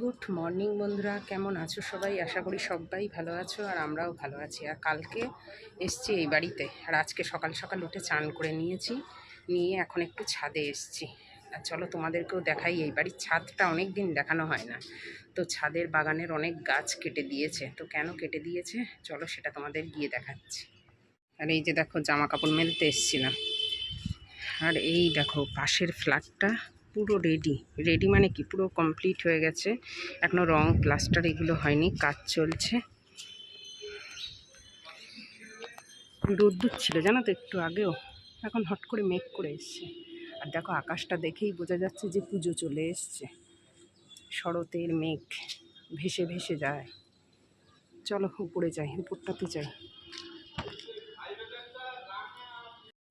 Good morning বন্ধুরা। কেমন আছো সবাই? আশা করি সবাই ভালো আছো আর আমরাও ভালো আছি। আর কালকে এসছি এই বাড়িতে। আর আজকে সকাল সকাল উঠে চান করে নিয়েছি। নিয়ে এখন একটু ছাদে এসছি। আর চলো তোমাদেরকেও দেখাই, এই বাড়ির ছাদটা অনেক দিন দেখানো হয় না। তো ছাদের বাগানের অনেক গাছ কেটে দিয়েছে। তো কেন কেটে দিয়েছে? চলো সেটা তোমাদের গিয়ে দেখাচ্ছি। আর এই যে দেখো জামা কাপড় মেলতে এসছিলাম। আর এই দেখো, পাশের ফ্ল্যাটটা পুরো রেডি রেডি মানে কি? পুরো কমপ্লিট হয়ে গেছে। এখনও রং প্লাস্টার এগুলো হয়নি, কাজ চলছে। রোদ্দুর ছিল, জানো তো, একটু আগেও। এখন হট করে মেঘ করে এসছে। আর দেখো, আকাশটা দেখেই বোঝা যাচ্ছে যে পুজো চলে এসছে। শরতের মেঘ ভেসে ভেসে যায়। চলো, উপরে যাই, উপরটাতে যাই।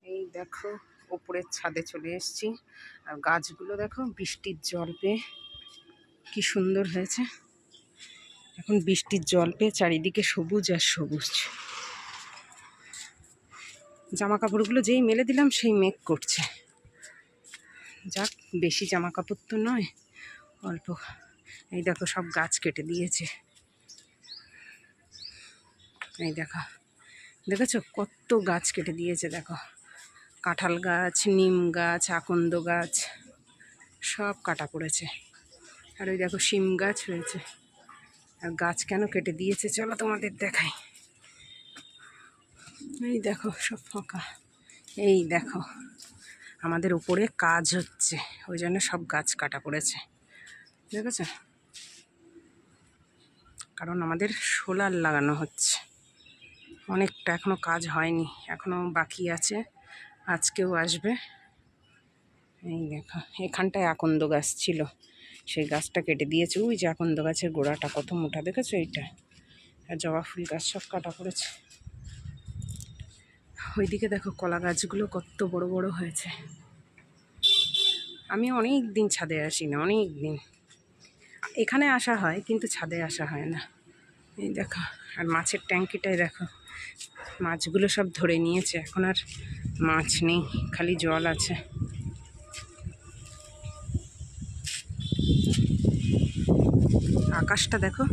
এই দেখো ওপরের ছাদে চলে এসেছি। আর গাছগুলো দেখো, বৃষ্টির জল পেয়ে কি সুন্দর হয়েছে। এখন বৃষ্টির জল পেয়ে চারিদিকে সবুজ আর সবুজ। জামা কাপড়গুলো যেই মেলে দিলাম, সেই মেঘ করছে। যাক, বেশি জামা কাপড় তো নয়, অল্প। এই দেখো, সব গাছ কেটে দিয়েছে। এই দেখো, দেখেছ? কত গাছ কেটে দিয়েছে, দেখো। কাঁঠাল গাছ, নিম গাছ, আকন্দ গাছ, সব কাটা পড়েছে। আর ওই দেখো শিম গাছ হয়েছে আর গাছ কেন কেটে দিয়েছে? চলো তোমাদের দেখাই। এই দেখো সব ফাঁকা। এই দেখো, আমাদের উপরে কাজ হচ্ছে। ওই জন্য সব গাছ কাটা পড়েছে। দেখেছ? কারণ আমাদের সোলার লাগানো হচ্ছে। অনেকটা এখনও কাজ হয়নি। এখনও বাকি আছে। আজকেও আসবে। এই দেখো, এখানটায় আকন্দ গাছ ছিল। সেই গাছটা কেটে দিয়েছে। ওই যে আকন্দ গাছের গোড়াটা, কত মোটা, দেখেছ এইটা? আর জবা ফুল গাছ সব কাটা পড়েছে। ওইদিকে দেখো কলা গাছগুলো কত বড় বড় হয়েছে। আমি অনেক দিন ছাদে আসি না অনেক দিন। এখানে আসা হয়, কিন্তু ছাদে আসা হয় না। এই দেখো, আর মাছের ট্যাঙ্কিটাই দেখো, মাছগুলো সব ধরে নিয়েছে। এখন আর মাছ নেই, খালি জল আছে। আকাশটা দেখো,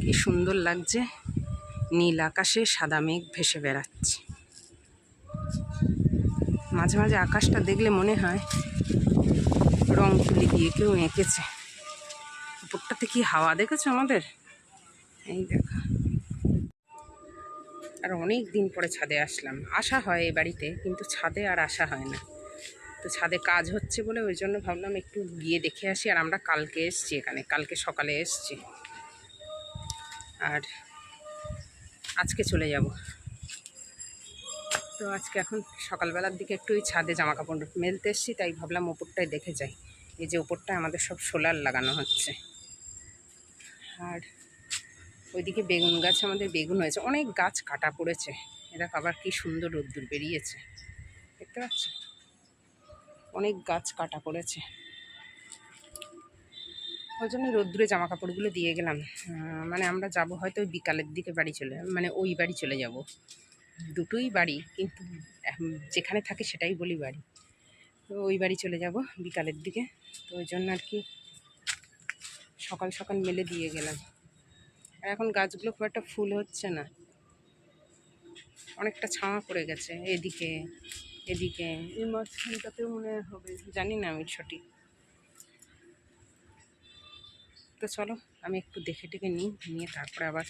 কি সুন্দর লাগছে। নীল আকাশে সাদা মেঘ ভেসে বেড়াচ্ছে। মাঝে মাঝে আকাশটা দেখলে মনে হয় রং তুলি দিয়ে কেউ এঁকেছে। উপরটাতে কি হাওয়া দেখেছ আমাদের? এই দেখো। আর অনেক দিন পরে ছাদে আসলাম। আসা হয় এ বাড়িতে, কিন্তু ছাদে আর আসা হয় না। তো ছাদে কাজ হচ্ছে বলে ওই জন্য ভাবলাম একটু গিয়ে দেখে আসি, আর আমরা কালকে এসছি এখানে, কালকে সকালে এসছি। আর আজকে চলে যাব। তো আজকে এখন সকালবেলার দিকে একটু ওই ছাদে জামা কাপড় মেলতে এসছি, তাই ভাবলাম ওপরটায় দেখে যাই। এই যে ওপরটায় আমাদের সব সোলার লাগানো হচ্ছে। আর ওইদিকে বেগুন গাছ, আমাদের বেগুন হয়েছে। অনেক গাছ কাটা পড়েছে। এরা আবার কি সুন্দর রোদ্দুর বেরিয়েছে। দেখতে পাচ্ছ? অনেক গাছ কাটা পড়েছে। ওই জন্য রোদ্দুরে জামা কাপড়গুলো দিয়ে গেলাম। মানে আমরা যাব হয়তো বিকালের দিকে বাড়ি চলে মানে ওই বাড়ি চলে যাব। দুটোই বাড়ি, কিন্তু যেখানে থাকে সেটাই বলি বাড়ি। তো ওই বাড়ি চলে যাব বিকালের দিকে। তো ওই জন্য আর কি সকাল সকাল মেলে দিয়ে গেলাম। আর এখন গাছগুলো খুব একটা ফুল হচ্ছে না। অনেকটা ছাওয়া পড়ে গেছে এদিকে এদিকে। এই মাঝখানটাতেও মনে হবে। জানি না আমি সঠিক। তো চলো আমি একটু দেখে টেকে নিই নিয়ে তারপরে আবার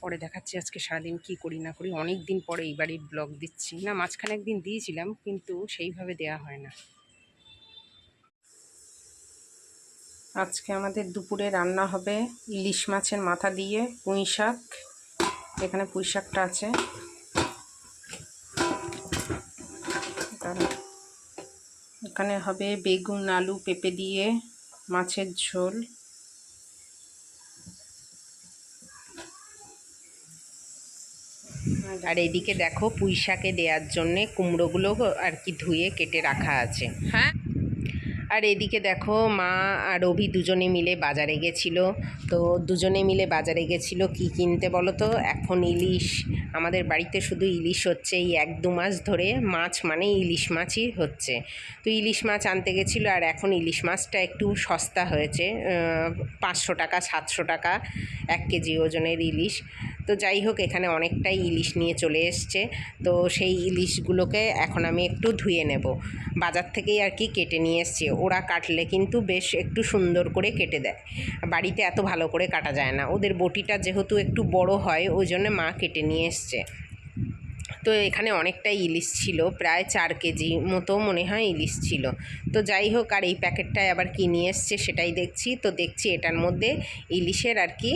পরে দেখাচ্ছি আজকে সারাদিন কি করি না করি। অনেক দিন পরে এই বাড়ির ব্লগ দিচ্ছি। না মাঝখানে একদিন দিয়েছিলাম কিন্তু সেইভাবে দেয়া হয় না। আজকে আমাদের দুপুরে রান্না হবে ইলিশ মাছের মাথা দিয়ে পুঁই শাক। এখানে পুঁই শাকটা আছে। এখানে হবে বেগুন আলু পেঁপে দিয়ে মাছের ঝোল। আর এদিকে দেখো পুঁই শাকে দেওয়ার জন্যে কুমড়োগুলো আর কি ধুয়ে কেটে রাখা আছে। হ্যাঁ? আর এদিকে দেখো মা আর অভি দুজনে মিলে বাজারে গেছিল। তো দুজনে মিলে বাজারে গেছিল, কি কিনতে বলো তো? এখন ইলিশ। আমাদের বাড়িতে শুধু ইলিশ হচ্ছে, এই এক দু মাস ধরে মাছ মানে ইলিশ মাছই হচ্ছে। তো ইলিশ মাছ আনতে গেছিল আর এখন ইলিশ মাছটা একটু সস্তা হয়েছে পাঁচশো টাকা, সাতশো টাকা, এক কেজি ওজনের ইলিশ। তো যাই হোক, এখানে অনেকটাই ইলিশ নিয়ে চলে এসছে। তো সেই ইলিশগুলোকে এখন আমি একটু ধুয়ে নেব। বাজার থেকেই আর কি কেটে নিয়ে এসছে। ওরা কাটলে কিন্তু বেশ একটু সুন্দর করে কেটে দেয়। বাড়িতে এত ভালো করে কাটা যায় না। ওদের বটিটা যেহেতু একটু বড় হয়, ওই জন্য মা কেটে নিয়ে এসছে। তো এখানে অনেকটাই ইলিশ ছিল, প্রায় চার কেজি মতো মনে হয় ইলিশ ছিল। তো যাই হোক, আর এই প্যাকেটটায় আবার কী নিয়ে এসছে সেটাই দেখছি। তো দেখছি এটার মধ্যে ইলিশের আর কি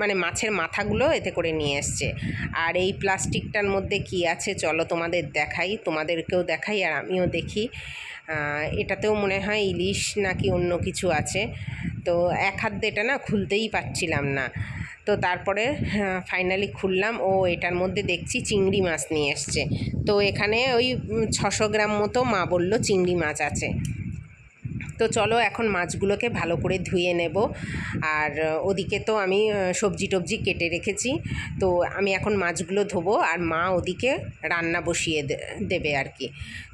মানে মাছের মাথাগুলো এতে করে নিয়ে এসছে। আর এই প্লাস্টিকটার মধ্যে কি আছে চলো তোমাদের দেখাই, তোমাদেরকেও দেখাই আর আমিও দেখি। এটাতেও মনে হয় ইলিশ নাকি অন্য কিছু আছে। তো এক হাত দিয়ে এটা না খুলতেই পারছিলাম না। তো তারপরে ফাইনালি খুললাম। ও, এটার মধ্যে দেখছি চিংড়ি মাছ নিয়ে এসছে। তো এখানে ওই ছশো গ্রাম মতো মা বলল চিংড়ি মাছ আছে। তো চলো এখন মাছগুলোকে ভালো করে ধুয়ে নেব। আর ওদিকে তো আমি সবজি টবজি কেটে রেখেছি। তো আমি এখন মাছগুলো ধোবো আর মা ওদিকে রান্না বসিয়ে দেবে আর কি।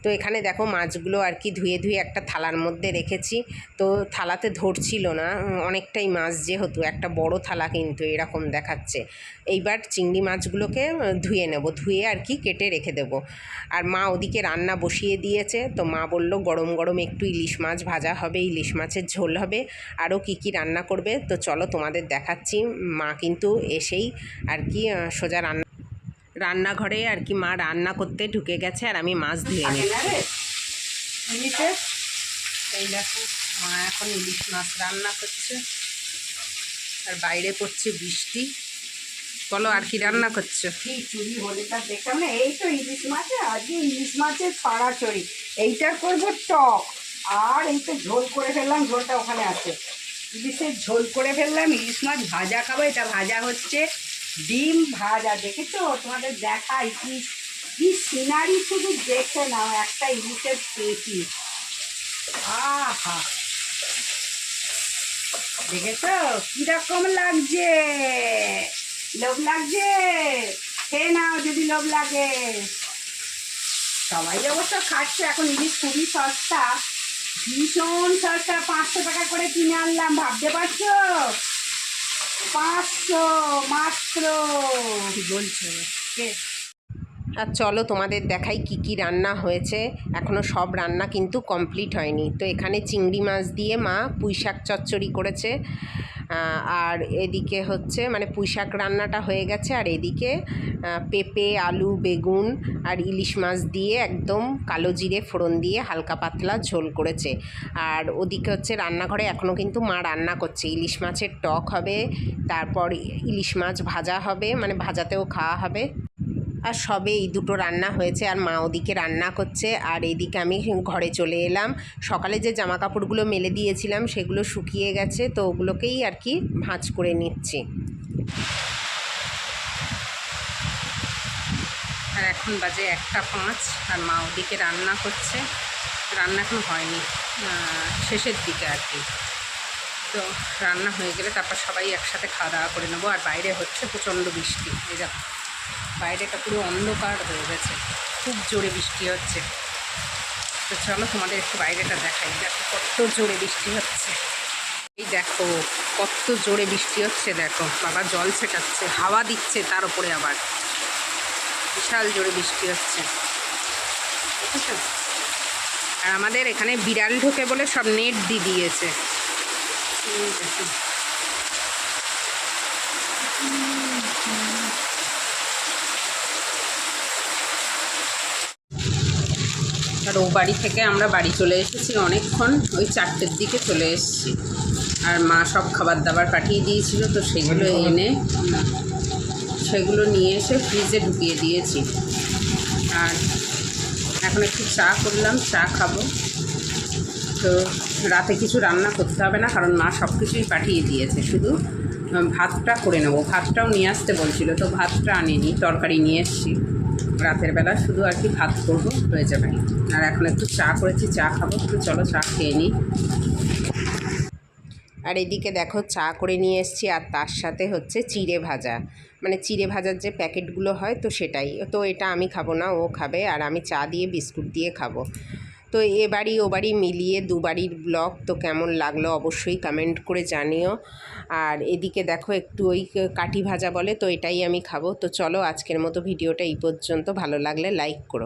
তো এখানে দেখো মাছগুলো আর কি ধুয়ে ধুয়ে একটা থালার মধ্যে রেখেছি। তো থালাতে ধরছিল না অনেকটাই মাছ যেহেতু, একটা বড় থালা কিন্তু এরকম দেখাচ্ছে। এইবার চিংড়ি মাছগুলোকে ধুয়ে নেব। ধুয়ে আর কি কেটে রেখে দেব। আর মা ওদিকে রান্না বসিয়ে দিয়েছে। তো মা বলল, গরম গরম একটু ইলিশ মাছ ভাজা হবে, ইলিশ মাছের ঝোল হবে। আরও কি কি রান্না করবে? তো চলো তোমাদের দেখাচ্ছি। মা কিন্তু এসেই আর কি সোজা রান্না রান্নাঘরে আর কি মা রান্না করতে ঢুকে গেছে আর আমি মাছ ধুয়ে নিই এই দেখো, মা এখন ইলিশ মাছ রান্না করছে। আর বাইরে পড়ছে বৃষ্টি। বলো আর কি রান্না করছ? চুরি হলেটা দেখলাম না এই তো ইলিশ মাছ আজকে ইলিশ মাছের ছড়াছড়ি এইটা করব টক। আর এই তো ঝোল করে ফেললাম, ঝোলটা ওখানে আছে। ইলিশের ঝোল করে ফেললাম, ইলিশ মাছ ভাজা খাব, এটা ভাজা হচ্ছে ডিম ভাজা। দেখেছ? তোমাদের দেখাই কি কি সিনারি শুধু দেখে নাও, একটা ইলিশের পেটি। আহা! দেখেছ? কীরকম লাগছে? লোভ লাগছে? খেয়ে নাও যদি লোভ লাগে। সবাই অবশ্য খাচ্ছে এখন ইলিশ খুবই সস্তা। ভীষণ সস্তা পাঁচশো টাকা করে কিনে আনলাম ভাবতে পারছ? পাঁচশো মাত্র। কি বলছো? কে? আর চলো তোমাদের দেখাই কি কি রান্না হয়েছে। এখনও সব রান্না কিন্তু কমপ্লিট হয়নি। তো এখানে চিংড়ি মাছ দিয়ে মা পুঁই শাক চচ্চড়ি করেছে। আর এদিকে হচ্ছে মানে পুঁই শাক রান্নাটা হয়ে গেছে। আর এদিকে পেঁপে, আলু, বেগুন আর ইলিশ মাছ দিয়ে একদম কালো জিরে ফোড়ন দিয়ে হালকা পাতলা ঝোল করেছে। আর ওদিকে হচ্ছে রান্নাঘরে এখনও কিন্তু মা রান্না করছে। ইলিশ মাছের টক হবে, তারপর ইলিশ মাছ ভাজা হবে মানে ভাজাতেও খাওয়া হবে। আর সবে এই দুটো রান্না হয়েছে আর মা ওদিকে রান্না করছে আর এদিকে আমি ঘরে চলে এলাম। সকালে যে জামা কাপড়গুলো মেলে দিয়েছিলাম সেগুলো শুকিয়ে গেছে, তো ওগুলোকেই আর কি ভাঁজ করে নিচ্ছি। আর এখন বাজে একটা পাঁচ আর মা ওদিকে রান্না করছে। রান্না এখন হয়নি শেষের দিকে আর কি। তো রান্না হয়ে গেলে তারপর সবাই একসাথে খাওয়া দাওয়া করে নেব। আর বাইরে হচ্ছে প্রচণ্ড বৃষ্টি, এই দেখো। বাইরেটা পুরো অন্ধকার হয়ে গেছে। খুব জোরে বৃষ্টি হচ্ছে। তো চলো তোমাদের একটু বাইরেটা দেখাই। দেখো কত জোরে বৃষ্টি হচ্ছে। এই দেখো, কত জোরে বৃষ্টি হচ্ছে, দেখো। বাবা জল ছেটাচ্ছে, হাওয়া দিচ্ছে তার উপরে আবার। বিশাল জোরে বৃষ্টি হচ্ছে। আর আমাদের এখানে বিড়াল ঢোকে বলে সব নেট দিয়ে দিয়েছে। দেখো। ও বাড়ি থেকে আমরা বাড়ি চলে এসেছি অনেকক্ষণ, ওই চারটের দিকে চলে এসেছি। আর মা সব খাবার দাবার পাঠিয়ে দিয়েছিল, তো সেগুলো এনে সেগুলো নিয়ে এসে ফ্রিজে ঢুকিয়ে দিয়েছি। আর এখন একটু চা করলাম, চা খাব। তো রাতে কিছু রান্না করতে হবে না, কারণ মা সব কিছুই পাঠিয়ে দিয়েছে। শুধু ভাতটা করে নেব। ভাতটাও নিয়ে আসতে বলছিল, তো ভাতটা আনিনি, তরকারি নিয়ে এসেছি। রাতের বেলা শুধু আর কি ভাত করব, হয়ে যাবে। আর এখন একটু চা করেছি, চা খাব একটু চলো চা খেয়ে নিই। আর এদিকে দেখো, চা করে নিয়ে এসছি, আর তার সাথে হচ্ছে চিড়ে ভাজা। মানে চিড়ে ভাজার যে প্যাকেটগুলো হয়, তো সেটাই। তো এটা আমি খাব না, ও খাবে, আর আমি চা দিয়ে বিস্কুট দিয়ে খাব। তো এ বাড়ি ও বাড়ি মিলিয়ে দু বাড়ির ব্লগ তো কেমন লাগল অবশ্যই কমেন্ট করে জানিও। আর এদিকে দেখো একটু ওই কাটি ভাজা বলে, তো এটাই আমি খাব। তো চলো আজকের মতো ভিডিওটা এই পর্যন্ত। ভালো লাগলে লাইক করো।